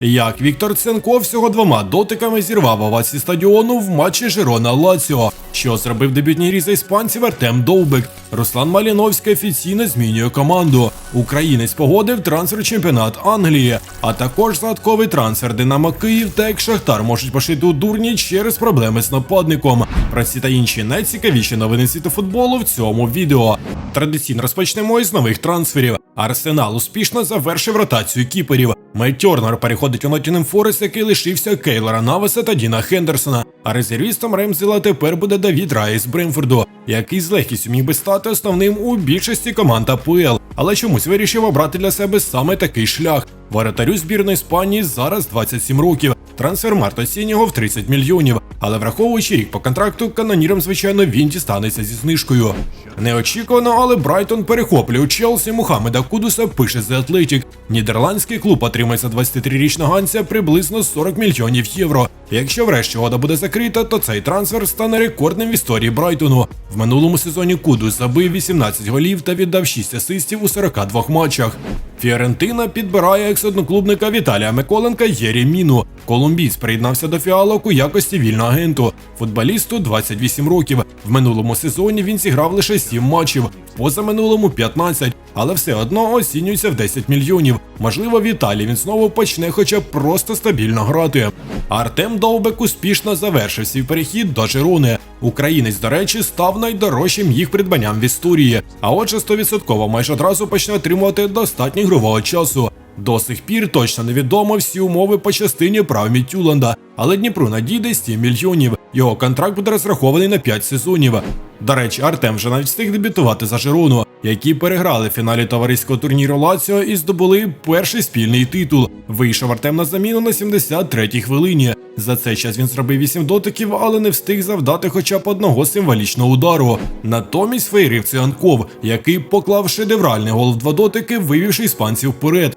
Як Віктор Ценко всього двома дотиками зірвав овації стадіону в матчі Жирона Лаціо, що зробив дебютній різ іспанців Артем Довбик. Руслан Маліновський офіційно змінює команду. Українець погодив трансфер чемпіонат Англії, а також загадковий трансфер Динамо Київ та як Шахтар можуть пошити у дурні через проблеми з нападником. Про ці та інші найцікавіші новини світу футболу в цьому відео. Традиційно розпочнемо із нових трансферів. Арсенал успішно завершив ротацію кіперів. Мейт Тернер переходить у Ноттінем Форест, який лишився Кейлора Навеса та Діна Хендерсона. А резервістом Ремзела тепер буде Давід Рай з Бремфорду, який з легкістю міг би стати основним у більшості команд АПЛ, але чомусь вирішив обрати для себе саме такий шлях. Воротарю збірної Іспанії зараз 27 років. Трансфермарт оцінює його в 30 мільйонів. Але враховуючи рік по контракту, канонірам, звичайно, він дістанеться зі знижкою. Неочікувано, але Брайтон перехоплює Челсі Мухаммеда Кудуса, пише The Athletic. Нідерландський клуб отримає за 23-річного ганця приблизно 40 мільйонів євро. Якщо врешті угода буде закрита, то цей трансфер стане рекордним в історії Брайтону. В минулому сезоні Кудус забив 18 голів та віддав 6 асистів у 42 матчах. Фіорентина підбирає екс-одноклубника Віталія Миколенка Єреміну. Колумбійць приєднався до фіалок у якості вільного агенту. Футболісту 28 років. В минулому сезоні він зіграв лише 7 матчів, позаминулому 15, але все одно оцінюється в 10 мільйонів. Можливо, Віталій він знову почне, хоча б просто стабільно грати. Артем Довбек успішно завершив свій перехід до Жирони. Українець, до речі, став найдорожчим їх придбанням в історії. А отже, 100% майже одразу почне отримувати достатньо ігрового часу. До сих пір точно невідомо всі умови по частині прав Мітюланда, але Дніпру надійде 7 мільйонів. Його контракт буде розрахований на 5 сезонів. До речі, Артем вже навіть встиг дебютувати за Жирону, які переграли в фіналі товариського турніру Лаціо і здобули перший спільний титул. Вийшов Артем на заміну на 73-й хвилині. За цей час він зробив 8 дотиків, але не встиг завдати хоча б одного символічного удару. Натомість фейрив Цианков, який поклав шедевральний гол в два дотики, вивівши іспанців вперед.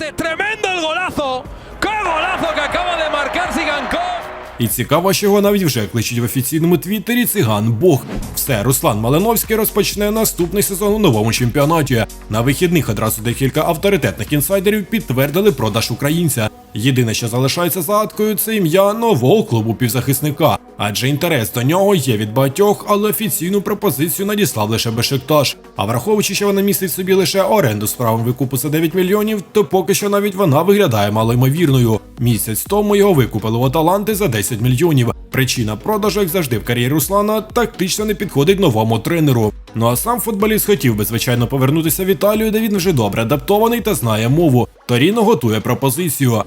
Remate, tremendo el golazo. ¡Qué golazo que acaba de! І цікаво, що його навіть вже кличуть в офіційному твіттері циган Бог. Все, Руслан Малиновський розпочне наступний сезон у новому чемпіонаті. На вихідних одразу декілька авторитетних інсайдерів підтвердили продаж українця. Єдине, що залишається загадкою, це ім'я нового клубу півзахисника. Адже інтерес до нього є від багатьох, але офіційну пропозицію надіслав лише Бешикташ. А враховуючи, що вона містить собі лише оренду з правом викупу за 9 мільйонів, то поки що навіть вона виглядає малоймовірною. Місяць тому його викупили у Аталанти за 10 мільйонів. Причина продажу, як завжди в кар'єрі Руслана, тактично не підходить новому тренеру. Ну а сам футболіст хотів би, звичайно, повернутися в Італію, де він вже добре адаптований та знає мову. Торіно готує пропозицію.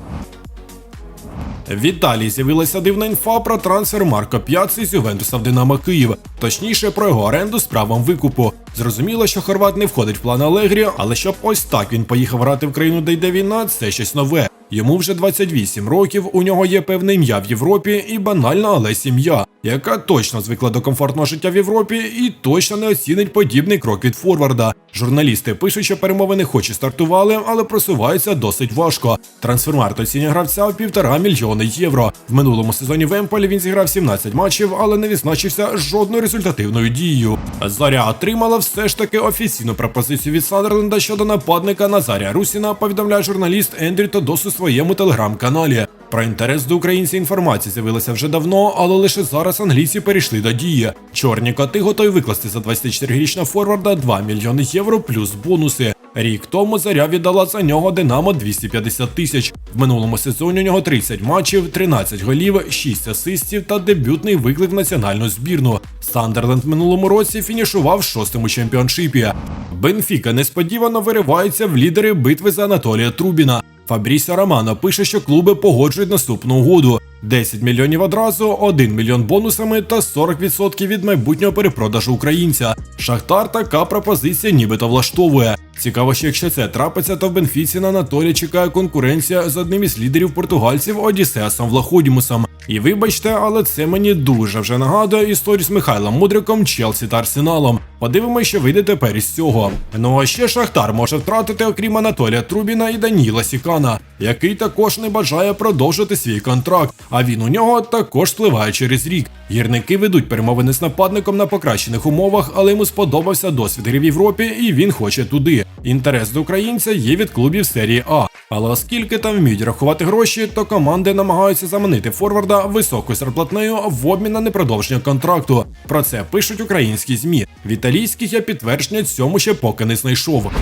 В Італії з'явилася дивна інфа про трансфер Марко П'яци з Ювентуса в Динамо Київ, точніше про його оренду з правом викупу. Зрозуміло, що Хорват не входить в план Алегрі, але щоб ось так він поїхав грати в країну, де йде війна, це щось нове. Йому вже 28 років, у нього є певне ім'я в Європі і банальна, але сім'я, яка точно звикла до комфортного життя в Європі і точно не оцінить подібний крок від Форварда. Журналісти пишуть, що перемовини хоч і стартували, але просуваються досить важко. Трансфермарт оцінює гравця в півтора мільйони євро. В минулому сезоні в Емполі він зіграв 17 матчів, але не відзначився жодною результативною дією. Зоря отримала все ж таки офіційну пропозицію від Сандерленда щодо нападника Назарія Русіна. Повідомляє журналіст Ендрю Тодос у своєму телеграм-каналі. Про інтерес до українців інформація з'явилася вже давно, але лише зараз англійці перейшли до дії. Чорні коти готові викласти за 24-річного форварда 2 мільйони євро плюс бонуси. Рік тому заря віддала за нього Динамо 250 тисяч. В минулому сезоні у нього 30 матчів, 13 голів, 6 асистів та дебютний виклик в національну збірну. Сандерленд в минулому році фінішував в шостому чемпіоншипі. Бенфіка несподівано виривається в лідери битви за Анатолія Трубіна. Фабрісіо Романо пише, що клуби погоджують наступну угоду: 10 мільйонів одразу, 1 мільйон бонусами та 40% від майбутнього перепродажу українця. Шахтар така пропозиція нібито влаштовує. Цікаво, що якщо це трапиться, то в Бенфіці на Анатолія чекає конкуренція з одним із лідерів португальців Одіссеасом Влаходімусом. І вибачте, але це мені дуже вже нагадує історію з Михайлом Мудриком, Челсі та Арсеналом. Подивимося, що вийде тепер із цього. Ну а ще Шахтар може втратити, окрім Анатолія Трубіна і Даніла Сікана, який також не бажає продовжити свій контракт. А він у нього також спливає через рік. Гірники ведуть перемовини з нападником на покращених умовах, але йому сподобався досвід гри в Європі, і він хоче туди. Інтерес до українця є від клубів серії А. Але оскільки там вміють рахувати гроші, то команди намагаються заманити форварда високою зарплатнею в обмін на непродовження контракту. Про це пишуть українські змі. В італійських я підтвердження цьому ще поки не знайшов.